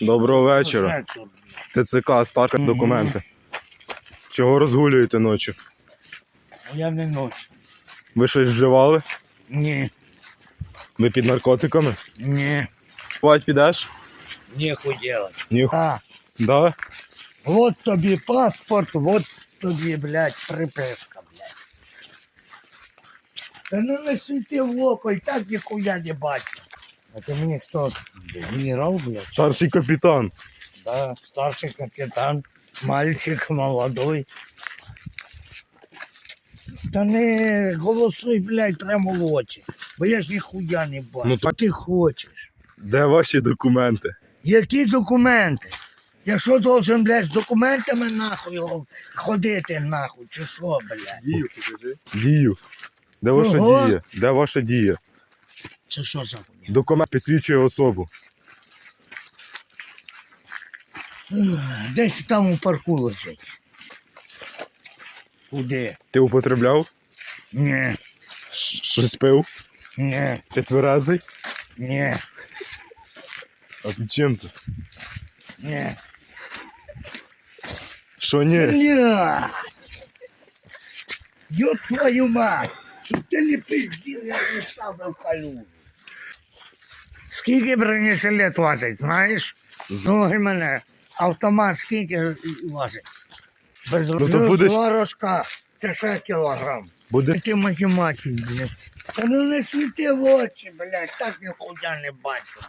Доброго вечора. ТЦК, стака документи. Чого розгулюєте ночі? Я не ночі. Ви щось вживали? Ні, Ви під наркотиками? ні, Спать підеш? нехуй делать. Ні. А, Да? вот тобі паспорт, вот тобі, блядь, приписка, блядь. Та ну не світи в око, і так ніхуя не бачу. А ти мені хто? Генерал, блядь? Старший капітан. Да, старший капітан, мальчик молодой. Та не голосуй, блядь, прямо в очі. Бо я ж ніхуя не бачу. Ну, Ну, ти хочеш. Де ваші документи? Які документи? Я що должен, блядь, з документами нахуй ходити нахуй, чи що, блядь? Дію. Дію. Де ваша Ого. дія? Де ваша дія? Це що за хуйня? Документ посвідчує особу. Ух, Десь там у парку лежить. Куди? Ти употребляв? Ні, Щось пив? ні, Ти тверезий? ні, А під чим ти? ні. Що ні? Бля! Ёб твою мать! Щоб ти не пиздів, я не ставив калюжу. Скільки бронежилет важить, знаєш? Слухай мене, автомат скільки важить? Без Ну, то будеш- два рожка, це ще кілограм. Буде Такі математики, блядь. Та ну не світи в очі, блядь, так ніхуя не бачу.